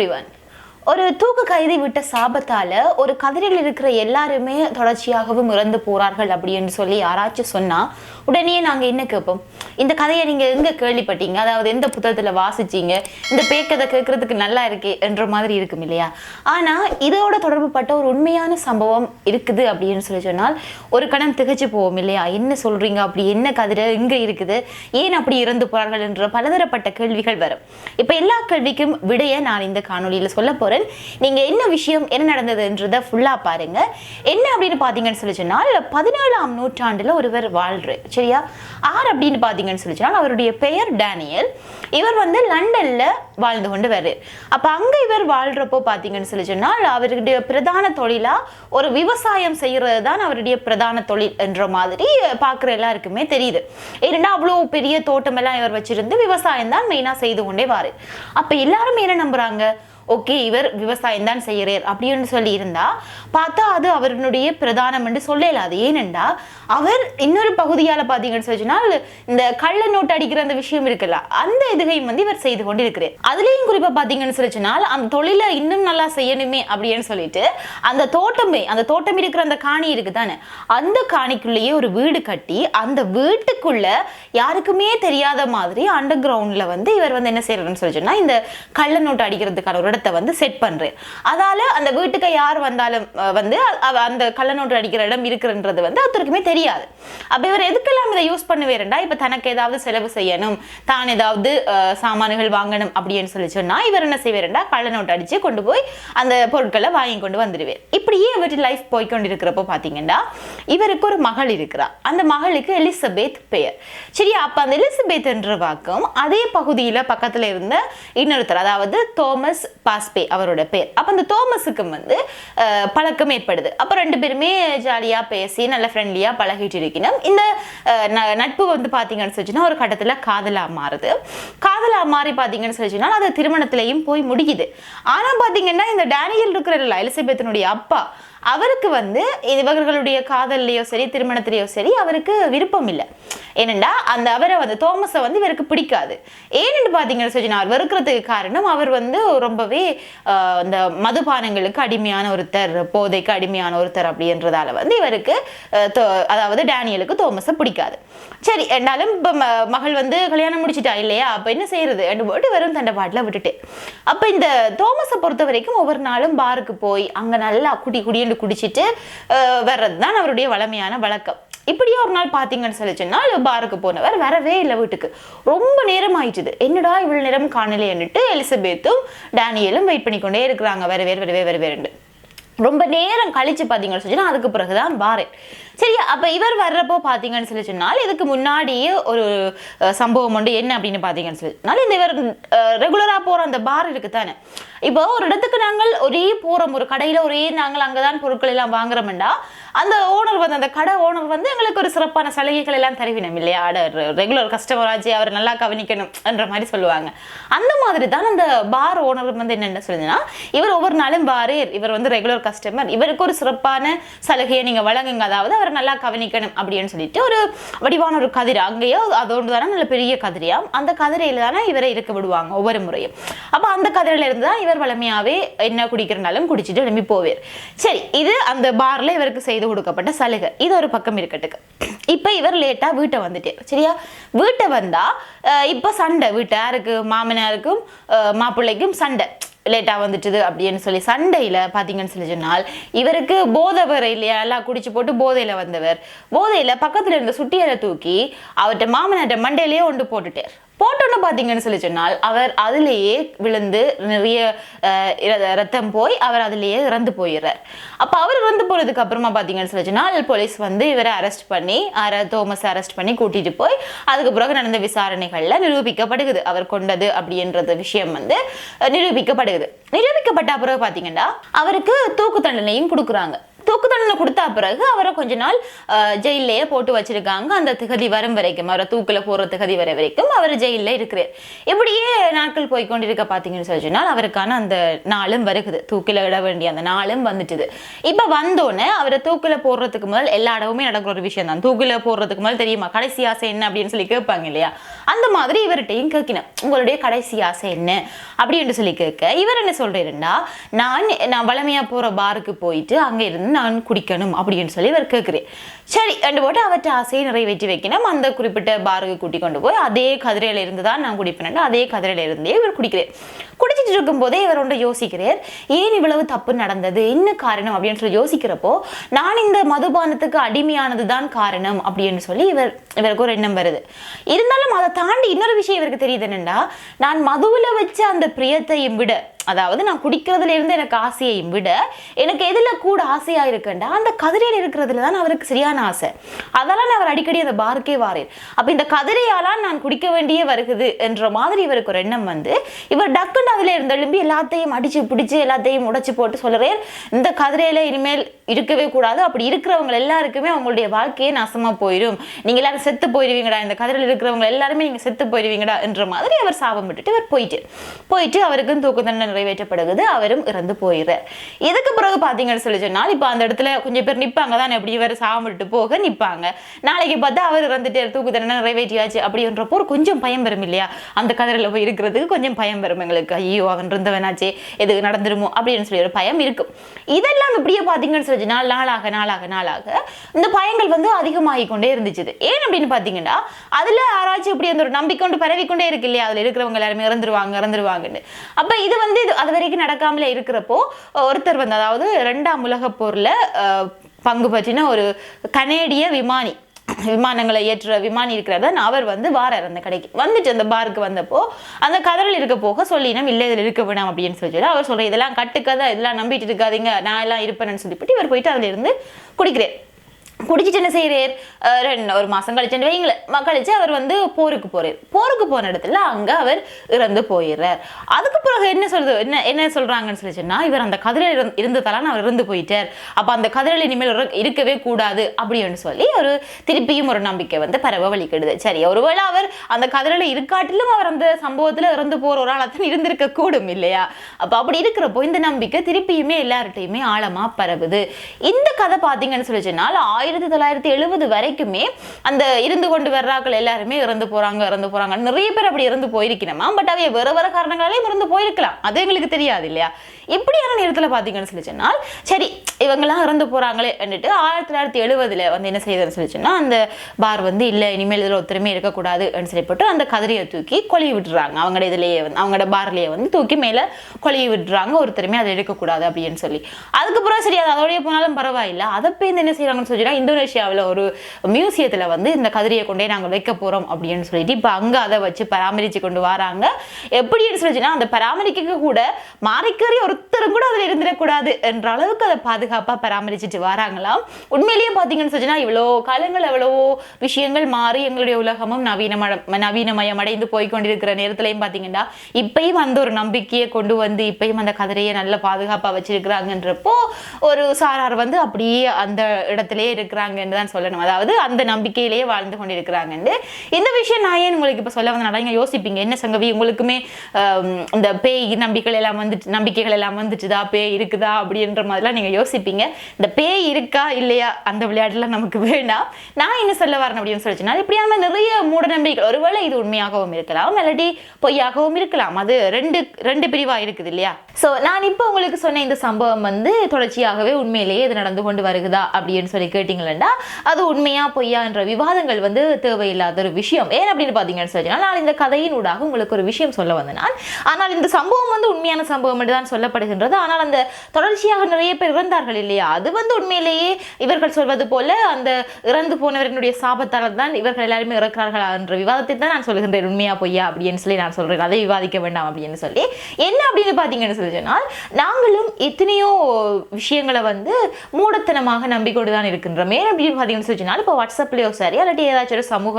Everyone ஒரு தூக்கு கைதி விட்ட சாபத்தால ஒரு கதிரில் இருக்கிற எல்லாருமே தொடர்ச்சியாகவும் இறந்து போறார்கள் அப்படின்னு சொல்லி யாராச்சும் சொன்னா உடனே நாங்க என்ன கேட்போம்? இந்த கதையை நீங்கள் எங்கே கேள்விப்பட்டீங்க? அதாவது எந்த புத்தகத்தில் வாசிச்சீங்க? இந்த பேக்கதை கேட்குறதுக்கு நல்லா இருக்கே என்ற மாதிரி இருக்கும் இல்லையா? ஆனால் இதோட தொடர்பு பட்ட ஒரு உண்மையான சம்பவம் இருக்குது அப்படின்னு சொல்லி சொன்னால் ஒரு கணம் திகைச்சு போவோம் இல்லையா? என்ன சொல்கிறீங்க அப்படி என்ன கதிரை எங்கே இருக்குது? ஏன் அப்படி இறந்து போகிறார்கள் என்ற பலதரப்பட்ட கேள்விகள் வரும். இப்போ எல்லா கேள்விக்கும் விடைய நான் இந்த காணொலியில் சொல்ல போகிறேன் நீங்கள் என்ன விஷயம் என்ன நடந்ததுன்றத ஃபுல்லாக பாருங்கள் என்ன அப்படின்னு பார்த்தீங்கன்னு சொல்லி சொன்னால் பதினேழாம் நூற்றாண்டில் ஒருவர் வாழ்கிறார் சரியா? ஆர் அப்படின்னு பார்த்தீங்க சொல்லி சொன்னால் அவருடைய பெயர் டேனியல். இவர் வந்து லண்டனில் வாழ்ந்து கொண்டு வர்றார் அப்போ அங்கே இவர் வாழ்றப்போ பார்த்தீங்கன்னு சொல்லி சொன்னால் அவருடைய பிரதான தொழிலாக ஒரு விவசாயம் செய்கிறது தான் அவருடைய பிரதான தொழில் என்ற மாதிரி பார்க்குற எல்லாருக்குமே தெரியுது. ஏன்னா அவ்வளோ பெரிய தோட்டமெல்லாம் இவர் வச்சுருந்து விவசாயம் தான் மெயினாக செய்து கொண்டே வாரு. அப்போ எல்லாரும் என்ன நம்புகிறாங்க ஓகே இவர் விவசாயம் தான் செய்கிறார் அப்படின்னு சொல்லி இருந்தா பார்த்தா அது அவருடைய பிரதானம் என்று சொல்லலாது ஏனென்றா அவர் இன்னொரு பகுதியால பார்த்தீங்கன்னு சொன்னால் இந்த கள்ள நோட்டு அடிக்கிற அந்த விஷயம் இருக்குல்ல அந்த இதுகையும் வந்து இவர் செய்து கொண்டு இருக்கிறார் அதுலேயும் குறிப்பா பார்த்தீங்கன்னு சொல்லி சொன்னால் அந்த தொழிலை இன்னும் நல்லா செய்யணுமே அப்படின்னு சொல்லிட்டு அந்த தோட்டமே அந்த தோட்டம் இருக்கிற அந்த காணி இருக்கு தானே அந்த காணிக்குள்ளேயே ஒரு வீடு கட்டி அந்த வீட்டுக்குள்ள யாருக்குமே தெரியாத மாதிரி அண்டர் கிரவுண்ட்ல வந்து இவர் வந்து என்ன செய்யறாருன்னு சொல்லி சொன்னால் இந்த கள்ள நோட்டு அடிக்கிறதுக்கான ஒரு இடத்தை வந்து செட் பண்ணுறேன் அதால அந்த வீட்டுக்கு யார் வந்தாலும் வந்து அந்த கள்ள நோட்டு அடிக்கிற இடம் இருக்குன்றது வந்து ஒருத்தருக்குமே தெரியாது. அப்போ இவர் எதுக்கெல்லாம் இதை யூஸ் பண்ணுவேருண்டா இப்போ தனக்கு ஏதாவது செலவு செய்யணும் தான் ஏதாவது சாமான்கள் வாங்கணும் அப்படின்னு சொல்லி சொன்னால் இவர் என்ன செய்வாருண்டா? கள்ள நோட்டு அடித்து கொண்டு போய் அந்த பொருட்களை வாங்கி கொண்டு வந்துடுவார். இப்படியே இவர் லைஃப் போய் இருக்கிறப்போ பார்த்தீங்கன்னா இவருக்கு ஒரு மகள் இருக்கிறா. அந்த மகளுக்கு எலிசபெத் பெயர். சரியா? அப்போ அந்த எலிசபெத் என்ற வாக்கம் அதே பகுதியில் பக்கத்துல இருந்த இன்னொருத்தர் அதாவது தோமஸ் பாஸ்பே அவரோட பேர். அப்போ அந்த தோமஸுக்கும் வந்து பழக்கம் ஏற்படுது. அப்போ ரெண்டு பேருமே ஜாலியாக பேசி நல்ல ஃப்ரெண்ட்லியாக பழகிட்டு இருக்கணும் இந்த ந- நட்பு வந்து பார்த்தீங்கன்னு சொல்லிச்சுன்னா ஒரு கட்டத்தில் காதலாக மாறுது. காதலாக மாறி பார்த்தீங்கன்னு சொல்லிச்சுன்னா அது திருமணத்திலையும் போய் முடியுது. ஆனால் பார்த்தீங்கன்னா இந்த டேனியல் இருக்கிற எலிசபெத்தினுடைய அப்பா அவருக்கு வந்து இவர்களுடைய காதல்லையோ சரி திருமணத்திலேயோ சரி அவருக்கு விருப்பம் இல்லை. ஏனெண்டா அந்த அவரை வந்து தோமஸை வந்து இவருக்கு பிடிக்காது. ஏன்னு பார்த்தீங்கன்னு சொல்லி அவர் வெறுக்கிறதுக்கு காரணம் அவர் வந்து ரொம்பவே அந்த மதுபானங்களுக்கு அடிமையான ஒருத்தர் போதைக்கு அடிமையான ஒருத்தர் அப்படின்றதால வந்து இவருக்கு தோ- அதாவது டேனியலுக்கு தோமஸை பிடிக்காது. சரி என்றாலும் இப்போ மகள் வந்து கல்யாணம் முடிச்சிட்டா இல்லையா? அப்போ என்ன செய்யறது? என்று போட்டு வெறும் தண்டை பாட்டில் விட்டுட்டு. அப்போ இந்த தோமஸை பொறுத்த வரைக்கும் ஒவ்வொரு நாளும் பாருக்கு போய் அங்கே நல்லா குடி குடின்னு குடிச்சிட்டு வர்றது தான் அவருடைய வளமையான வழக்கம் இப்படியே ஒரு நாள் பார்த்தீங்கன்னு சொல்லி சொன்னால் பாருக்கு போனவர் வரவே இல்லை வீட்டுக்கு ரொம்ப நேரம் ஆயிட்டுது என்னடா இவ்வளவு நேரம் காணலைன்னுட்டு எலிசபெத்தும் டேனியலும் வெயிட் பண்ணிக்கொண்டே இருக்கிறாங்க வரவே வரவே வரவேண்டு ரொம்ப நேரம் கழிச்சு பார்த்தீங்கன்னு சொல்லி அதுக்கு பிறகுதான் வாரேன் சரி அப்போ இவர் வர்றப்போ பார்த்தீங்கன்னு சொல்லி சொன்னால் இதுக்கு முன்னாடியே ஒரு சம்பவம் உண்டு. என்ன அப்படின்னு பார்த்தீங்கன்னு சொல்லி சொன்னால் இந்த இவர் ரெகுலரா போகிற அந்த பார் இருக்கு தானே இப்போ ஒரு இடத்துக்கு நாங்கள் ஒரே போகிறோம் ஒரு கடையில் ஒரே நாங்கள் அங்கதான் பொருட்கள் எல்லாம் வாங்குறோம்டா. அந்த ஓனர் வந்து அந்த கடை ஓனர் வந்து எங்களுக்கு ஒரு சிறப்பான சலுகைகள் எல்லாம் தருவினம் இல்லையா? ரெகுலர் கஸ்டமர் அவர் நல்லா கவனிக்கணும் என்ற மாதிரி சொல்லுவாங்க. அந்த மாதிரி தான் அந்த பார் ஓனர் வந்து என்னென்ன சொல்லுதுன்னா இவர் ஒவ்வொரு நாளும் பாரு இவர் வந்து ரெகுலர் கஸ்டமர் இவருக்கு ஒரு சிறப்பான சலுகையை நீங்கள் வழங்குங்க. அதாவது அவர் நல்லா கவனிக்கணும் அப்படின்னு சொல்லிட்டு ஒரு வடிவான ஒரு கதிரை அங்கேயோ அதோடு தானே நல்ல பெரிய கதிரியாம் அந்த கதிரையில தானே இவரை இருக்க விடுவாங்க ஒவ்வொரு முறையும். அப்போ அந்த கதிரையில இருந்து தான் இவர் வளமையாகவே என்ன குடிக்கிறனாலும் குடிச்சிட்டு எழுப்பி போவார். சரி இது அந்த பார்ல இவருக்கு செய்து கொடுக்கப்பட்ட சலுகை. இது ஒரு பக்கம் இருக்கட்டுக்கு. இப்போ இவர் லேட்டா வீட்டை வந்துட்டார். சரியா? வீட்டை வந்தா இப்போ சண்டை. சண்டை வீட்டாருக்கு மாமனாருக்கும் மாப்பிள்ளைக்கும் சண்டை. லேட்டா வந்துட்டுது அப்படின்னு சொல்லி சண்டையில பாத்தீங்கன்னு சொல்லி சொன்னால் இவருக்கு போதை இல்லையா? எல்லாம் குடிச்சு போட்டு போதையில வந்தவர். போதையில பக்கத்துல இருந்த சுட்டியரை தூக்கி அவர்கிட்ட மாமனார்ட்ட மண்டையிலேயே ஒன்று போட்டுட்டார். போட்டோன்னு பார்த்தீங்கன்னு சொல்லி சொன்னால் அவர் அதிலேயே விழுந்து நிறைய ரத்தம் போய் அவர் அதிலேயே இறந்து போயிடுறார். அப்போ அவர் இறந்து போனதுக்கு அப்புறமா பார்த்தீங்கன்னு சொல்லி சொன்னால் போலீஸ் வந்து இவரை அரெஸ்ட் பண்ணி அர தோமஸ் அரெஸ்ட் பண்ணி கூட்டிட்டு போய் அதுக்கு பிறகு நடந்த விசாரணைகளில் நிரூபிக்கப்படுகிறது. அவர் கொண்டது அப்படின்றது விஷயம் வந்து நிரூபிக்கப்படுகிறது. நிரூபிக்கப்பட்ட பிறகு பார்த்தீங்கன்னா அவருக்கு தூக்கு தண்டனையும் கொடுக்குறாங்க. தூக்கு தண்டனை கொடுத்தா பிறகு அவரை கொஞ்ச நாள் ஜெயிலேயே போட்டு வச்சிருக்காங்க. அந்த திகதி வரும் வரைக்கும் அவரை தூக்கில் போகிற திகதி வரை வரைக்கும் அவர் ஜெயிலில் இருக்கிறார். இப்படியே நாட்கள் போய் கொண்டிருக்க பார்த்தீங்கன்னு சொல்லி சொன்னால் அவருக்கான அந்த நாளும் வருகுது. தூக்கில் இட வேண்டிய அந்த நாளும் வந்துட்டுது. இப்போ வந்தோடனே அவரை தூக்கில் போடுறதுக்கு முதல் எல்லா இடமுமே நடக்கிற ஒரு விஷயம் தான். தூக்கில் போடுறதுக்கு முதல் தெரியுமா? கடைசி ஆசை என்ன அப்படின்னு சொல்லி கேட்பாங்க இல்லையா? அந்த மாதிரி இவர்கிட்டையும் கேட்கணும். உங்களுடைய கடைசி ஆசை என்ன? அப்படின்னு சொல்லி கேட்க இவர் என்ன சொல்றாருன்னா நான் நான் வளமையாக போகிற பாருக்கு போயிட்டு அங்கே இருந்து நான் குடிக்கணும் அப்படின்னு சொல்லி இவர் கேட்கிறேன் சரி ரெண்டு போட்டு அவர்கிட்ட ஆசையை நிறைவேற்றி வைக்கணும். அந்த குறிப்பிட்ட பாருக்கு கூட்டி கொண்டு போய் அதே கதிரையில இருந்து தான் நான் குடிப்பேன். அதே கதிரையில இருந்தே இவர் குடிக்கிறேன் குடிச்சிட்டு இருக்கும்போதே இவர் ஒன்று யோசிக்கிறார். ஏன் இவ்வளவு தப்பு நடந்தது? என்ன காரணம்? அப்படின்னு சொல்லி யோசிக்கிறப்போ நான் இந்த மதுபானத்துக்கு அடிமையானது தான் காரணம் அப்படின்னு சொல்லி இவர் இவருக்கு ஒரு எண்ணம் வருது. இருந்தாலும் அதை தாண்டி இன்னொரு விஷயம் இவருக்கு தெரியுது என்னென்னா நான் மதுவில் வச்ச அந்த பிரியத்தையும் விட அதாவது நான் குடிக்கிறதுல இருந்து எனக்கு ஆசையை விட எனக்கு எதில் கூட ஆசையாக இருக்குண்டா அந்த கதிரையில் இருக்கிறதுல தான் அவருக்கு சரியான ஆசை. அதெல்லாம் அவர் அடிக்கடி அந்த பாருக்கே வாரேன். அப்போ இந்த கதிரையாலாம் நான் குடிக்க வேண்டியே வருகுது என்ற மாதிரி இவருக்கு ஒரு எண்ணம் வந்து இவர் டக்குன்னு அதில் இருந்து எழும்பி எல்லாத்தையும் அடித்து பிடிச்சி எல்லாத்தையும் உடைச்சி போட்டு சொல்றேன் இந்த கதிரையில் இனிமேல் இருக்கவே கூடாது. அப்படி இருக்கிறவங்க எல்லாருக்குமே அவங்களுடைய வாழ்க்கையே நாசமாக போயிடும் நீங்கள் எல்லாரும் செத்து போயிடுவீங்கடா இந்த கதிரையில் இருக்கிறவங்க எல்லாருமே நீங்கள் செத்து போயிடுவீங்கடா என்ற மாதிரி அவர் சாபம் விட்டுட்டு இவர் போயிட்டு போயிட்டு அவருக்கும் தூக்கு தண்டனை நிறைவேற்றப்படுகிறது அவரும் இறந்து போயிடுறார் இதுக்கு பிறகு பார்த்தீங்கன்னு சொல்லி சொன்னால் இப்போ அந்த இடத்துல கொஞ்சம் பேர் நிற்பாங்க தான் எப்படி இவர் சாமிட்டு போக நிற்பாங்க. நாளைக்கு பார்த்தா அவர் இறந்துட்டு தூக்கு தண்டனை நிறைவேற்றியாச்சு அப்படின்றப்போ கொஞ்சம் பயம் வரும் இல்லையா? அந்த கதிரையில் போய் இருக்கிறதுக்கு கொஞ்சம் பயம் வரும் எங்களுக்கு. ஐயோ அவன் இருந்தவனாச்சே எதுக்கு நடந்துருமோ அப்படின்னு சொல்லி ஒரு பயம் இருக்கும். இதெல்லாம் இப்படியே பார்த்தீங்கன்னு சொல்லி சொன்னால் நாளாக நாளாக நாளாக இந்த பயங்கள் வந்து அதிகமாகி கொண்டே இருந்துச்சு ஏன் அப்படின்னு பார்த்தீங்கன்னா அதில் யாராச்சும் இப்படி அந்த ஒரு நம்பிக்கொண்டு பரவிக்கொண்டே இருக்கு இல்லையா? அதில் இருக்கிறவங்க எல்லாருமே இறந்துருவாங்க இறந்துருவாங்கன்னு. அப்போ இது வந்து இது அது வரைக்கும் நடக்காமலே இருக்கிறப்போ ஒருத்தர் வந்து அதாவது ரெண்டாம் உலகப் போரில் பங்கு பற்றின ஒரு கனேடிய விமானி விமானங்களை ஏற்றுற விமானி இருக்கிறத அவர் வந்து வாரார் அந்த கடைக்கு. வந்துட்டு அந்த பாருக்கு வந்தப்போ அந்த கதறல் இருக்க போக சொல்லினோம் இல்லை இதில் இருக்க வேணாம் அப்படின்னு சொல்லி அவர் சொல்கிற இதெல்லாம் கட்டுக்கதை இதெல்லாம் நம்பிட்டு இருக்காதீங்க நான் எல்லாம் இருப்பேன்னு சொல்லிவிட்டு இவர் போயிட்டு அதுல இருந்து குடிக்கிறேன் குடிச்சிட்டு என்ன செய்கிறார் ரெண்டு ஒரு மாதம் கழிச்சுட்டு வைங்களேன் கழிச்சு அவர் வந்து போருக்கு போகிறார் போருக்கு போன இடத்துல அங்கே அவர் இறந்து போயிடுறார். அதுக்கு பிறகு என்ன சொல்றது என்ன என்ன சொல்கிறாங்கன்னு சொல்லி இவர் அந்த கதிரையில் இருந்த- இருந்ததால அவர் இறந்து போயிட்டார். அப்போ அந்த கதிரையில் இனிமேல் இருக்கவே கூடாது அப்படின்னு சொல்லி ஒரு திருப்பியும் ஒரு நம்பிக்கை வந்து பரவ வழிக்கிடுது. சரி ஒருவேளை அவர் அந்த கதிரையில் இருக்காட்டிலும் அவர் அந்த சம்பவத்தில் இறந்து போகிற ஒரு ஆளாத்தான் இருந்திருக்க கூடும் இல்லையா? அப்போ அப்படி இருக்கிறப்போ இந்த நம்பிக்கை திருப்பியுமே எல்லார்ட்டையுமே ஆழமாக பரவுது. இந்த கதை பார்த்தீங்கன்னு சொல்லி சொன்னால் ஆயிரத்தி தொள்ளாயிரத்தி எழுபது வரைக்குமே அந்த இருந்து கொண்டு வர்றாக்கள் எல்லாருமே இறந்து போறாங்க இறந்து போறாங்க. நிறைய பேர் அப்படி இறந்து போயிருக்கணுமா. பட் அவைய வேற வேற காரணங்களாலே இறந்து போயிருக்கலாம். அது எங்களுக்கு தெரியாது இல்லையா? இப்படியான நேரத்தில் பார்த்தீங்கன்னு சொல்லி சொன்னால் சரி இவங்கெல்லாம் இறந்து போகிறாங்களே வந்துட்டு ஆயிரத்தி தொள்ளாயிரத்தி எழுபதில் வந்து என்ன செய்யுதுன்னு சொல்லி சொன்னால் அந்த பார் வந்து இல்லை இனிமேல் இதில் ஒருத்தருமே இருக்கக்கூடாது சொல்லிப்பட்டு அந்த கதிரியை தூக்கி கொலி விட்டுறாங்க. அவங்களோட இதுலேயே வந்து அவங்களோட பார்லேயே வந்து தூக்கி மேலே கொலி விட்டுறாங்க. ஒருத்தருமே அதை எடுக்கக்கூடாது அப்படின்னு சொல்லி. அதுக்கப்புறம் சரி அது அதோடய போனாலும் பரவாயில்ல. அதை போய் என்ன செய்கிறாங்கன்னு சொல்லினா இந்தோனேஷியாவில் ஒரு மியூசியத்தில் வந்து இந்த கதிரையை கொண்டே நாங்கள் வைக்க போகிறோம் அப்படின்னு சொல்லிட்டு இப்போ அங்கே அதை வச்சு பராமரித்து கொண்டு வராங்க. எப்படின்னு சொல்லிச்சுன்னா அந்த பராமரிக்க கூட மாறிக்கறி ஒருத்தரும் கூட அதில் இருந்துடக்கூடாது என்ற அளவுக்கு அதை பாதுகாப்பாக பராமரிச்சுட்டு வராங்களாம். உண்மையிலேயே பார்த்தீங்கன்னு சொல்லிச்சுன்னா இவ்வளோ காலங்கள் எவ்வளவோ விஷயங்கள் மாறி எங்களுடைய உலகமும் நவீனம நவீனமயம் அடைந்து போய் கொண்டிருக்கிற பார்த்தீங்கன்னா பாத்தீங்கன்னா இப்பயும் அந்த ஒரு நம்பிக்கையை கொண்டு வந்து இப்பயும் அந்த கதிரையை நல்ல பாதுகாப்பாக வச்சிருக்கிறாங்கன்றப்போ ஒரு சாரார் வந்து அப்படியே அந்த இடத்திலேயே இருக்கிறாங்கன்னு தான் சொல்லணும். அதாவது அந்த நம்பிக்கையிலேயே வாழ்ந்து கொண்டிருக்கிறாங்கன்னு இந்த விஷயம் நான் ஏன் உங்களுக்கு இப்ப சொல்ல வந்தனால நீங்க யோசிப்பீங்க. என்ன சங்கவி உங்களுக்குமே இந்த பேய் நம்பிக்கைகள் எல்லாம் வந்துட்டு நம்பிக்கைகள் எல்லாம் வந்துட்டுதா? பேய் இருக்குதா? அப்படின்ற மாதிரிலாம் நீங்க யோசிப்பீங்க. இந்த பேய் இருக்கா? இல்லையா? அந்த விளையாட்டுலாம் நமக்கு வேண்டாம். நான் என்ன சொல்ல வரேன் அப்படின்னு சொல்லிச்சுன்னா இப்படியான நிறைய மூட நம்பிக்கை ஒருவேளை இது உண்மையாகவும் இருக்கலாம். இல்லாட்டி பொய்யாகவும் இருக்கலாம். அது ரெண்டு ரெண்டு பிரிவா இருக்குது இல்லையா? சோ நான் இப்போ உங்களுக்கு சொன்ன இந்த சம்பவம் வந்து தொடர்ச்சியாகவே உண்மையிலேயே இது நடந்து கொண்டு வருகுதா? அப்படின்னு சொல்லி பார்த்தீங்களா அது உண்மையா பொய்யா என்ற விவாதங்கள் வந்து தேவையில்லாத ஒரு விஷயம். ஏன் அப்படின்னு பார்த்தீங்கன்னா சொன்னா நான் இந்த கதையின் ஊடாக உங்களுக்கு ஒரு விஷயம் சொல்ல வந்தனால் நான். ஆனால் இந்த சம்பவம் வந்து உண்மையான சம்பவம் என்று தான் சொல்லப்படுகின்றது. ஆனால் அந்த தொடர்ச்சியாக நிறைய பேர் இறந்தார்கள் இல்லையா? அது வந்து உண்மையிலேயே இவர்கள் சொல்வது போல அந்த இறந்து போனவர்களுடைய சாபத்தால் தான் இவர்கள் எல்லாருமே இறக்கிறார்களா என்ற விவாதத்தை தான் நான் சொல்லுகின்றேன். உண்மையா பொய்யா அப்படின்னு சொல்லி நான் சொல்றேன். அதை விவாதிக்க வேண்டாம் அப்படின்னு சொல்லி. என்ன அப்படின்னு பார்த்தீங்கன்னு சொல்லி சொன்னால் நாங்களும் எத்தனையோ விஷயங்களை வந்து மூடத்தனமாக நம்பிக்கொண்டு தான் இருக்கின்றோம் பண்றோம் ஏன் அப்படின்னு பார்த்தீங்கன்னு சொன்னால் இப்போ வாட்ஸ்அப்லயோ சரி இல்லாட்டி ஏதாச்சும் ஒரு சமூக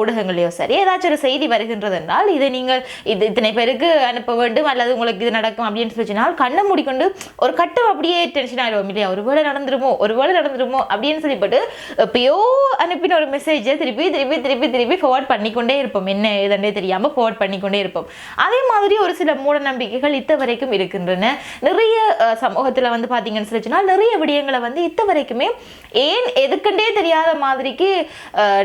ஊடகங்களையோ சரி ஏதாச்சும் ஒரு செய்தி வருகின்றது என்றால் இதை நீங்கள் இது இத்தனை பேருக்கு அனுப்ப வேண்டும் அல்லது உங்களுக்கு இது நடக்கும் அப்படின்னு சொல்லிச்சுனால் கண்ணை மூடிக்கொண்டு ஒரு கட்டம் அப்படியே டென்ஷன் ஆயிடுவோம் இல்லையா? ஒரு வேளை நடந்துருமோ ஒரு வேளை நடந்துருமோ அப்படின்னு சொல்லிப்பட்டு எப்பயோ அனுப்பின ஒரு மெசேஜை திருப்பி திருப்பி திருப்பி திருப்பி ஃபார்வர்ட் பண்ணிக்கொண்டே இருப்போம். என்ன ஏதென்றே தெரியாமல் ஃபார்வர்ட் பண்ணிக்கொண்டே இருப்போம். அதே மாதிரி ஒரு சில மூட நம்பிக்கைகள் இத்த வரைக்கும் இருக்கின்றன. நிறைய சமூகத்தில் வந்து பார்த்தீங்கன்னு சொல்லிச்சுன்னா நிறைய விடயங்களை வந்து இத்த வரைக்குமே ஏன் எதுக்குண்டே தெரியாத மாதிரிக்கு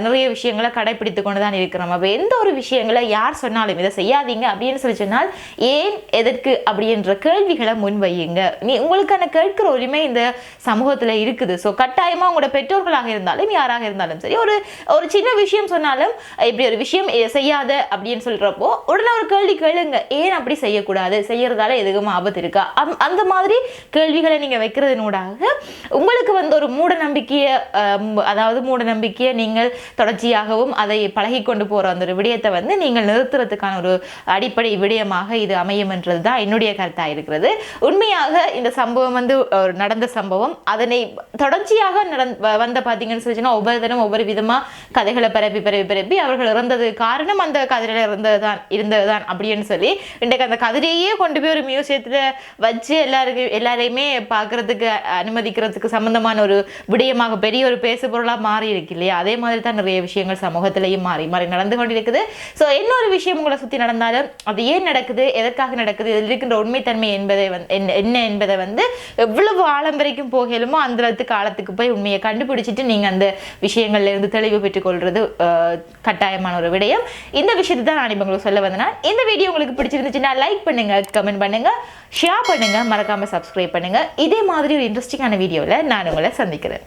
நிறைய விஷயங்களை கடைப்பிடித்து கொண்டு தான் இருக்கிறோம். அப்போ எந்த ஒரு விஷயங்களை யார் சொன்னாலும் இதை செய்யாதீங்க அப்படின்னு சொல்லி சொன்னால் ஏன் எதற்கு அப்படின்ற கேள்விகளை முன்வையுங்க. நீ உங்களுக்கான கேட்கிற உரிமை இந்த சமூகத்தில் இருக்குது. ஸோ கட்டாயமாக உங்களோட பெற்றோர்களாக இருந்தாலும் யாராக இருந்தாலும் சரி ஒரு ஒரு சின்ன விஷயம் சொன்னாலும் இப்படி ஒரு விஷயம் செய்யாத அப்படின்னு சொல்கிறப்போ உடனே ஒரு கேள்வி கேளுங்க. ஏன் அப்படி செய்யக்கூடாது? செய்கிறதால எதுவும் ஆபத்து இருக்கா? அம்- அந்த மாதிரி கேள்விகளை நீங்கள் வைக்கிறதுனூடாக உங்களுக்கு வந்து ஒரு மூட நம்பிக்கை அஹ், அதாவது மூட நம்பிக்கையை நீங்கள் தொடர்ச்சியாகவும் அதை பழகி கொண்டு போகிற அந்த ஒரு விடயத்தை வந்து நீங்கள் நிறுத்துறதுக்கான ஒரு அடிப்படை விடயமாக இது அமையும் என்றது தான் என்னுடைய கருத்தாக இருக்கிறது. உண்மையாக இந்த சம்பவம் வந்து ஒரு நடந்த சம்பவம் அதனை தொடர்ச்சியாக நடந் வந்த பார்த்தீங்கன்னு சொல்லிச்சுன்னா ஒவ்வொரு தினம் ஒவ்வொரு விதமா கதைகளை பரப்பி பரப்பி பரப்பி அவர்கள் இறந்தது காரணம் அந்த கதிரையில் இருந்தது தான் இருந்தது தான் அப்படின்னு சொல்லி இன்றைக்கு அந்த கதிரையே கொண்டு போய் ஒரு மியூசியத்தில் வச்சு எல்லாருக்கும் எல்லாரையுமே பார்க்கறதுக்கு அனுமதிக்கிறதுக்கு சம்மந்தமான ஒரு விடயம் விடயமாக பெரிய ஒரு பேசு பொருளாக மாறி இருக்கு இல்லையா? அதே மாதிரி தான் நிறைய விஷயங்கள் சமூகத்திலையும் மாறி மாறி நடந்து கொண்டிருக்குது. ஸோ இன்னொரு விஷயம் உங்களை சுற்றி நடந்தாலும் அது ஏன் நடக்குது? எதற்காக நடக்குது? இதில் இருக்கின்ற உண்மைத்தன்மை என்பதை வந்து என்ன- என்ன என்பதை வந்து எவ்வளவு ஆழம் வரைக்கும் போகலுமோ அந்த அளவுக்கு காலத்துக்கு போய் உண்மையை கண்டுபிடிச்சிட்டு நீங்கள் அந்த விஷயங்கள்ல இருந்து தெளிவு பெற்றுக்கொள்வது கட்டாயமான ஒரு விடயம். இந்த விஷயத்தை தான் நான் இப்போ உங்களுக்கு சொல்ல வந்தேன்னா இந்த வீடியோ உங்களுக்கு பிடிச்சிருந்துச்சுன்னா லைக் பண்ணுங்க கமெண்ட் பண்ணுங்க ஷேர் பண்ணுங்க மறக்காம சப்ஸ்கிரைப் பண்ணுங்க. இதே மாதிரி ஒரு இன்ட்ரெஸ்டிங்கான வீடியோவில் நான் உங்களை சந்திக்கிறேன்.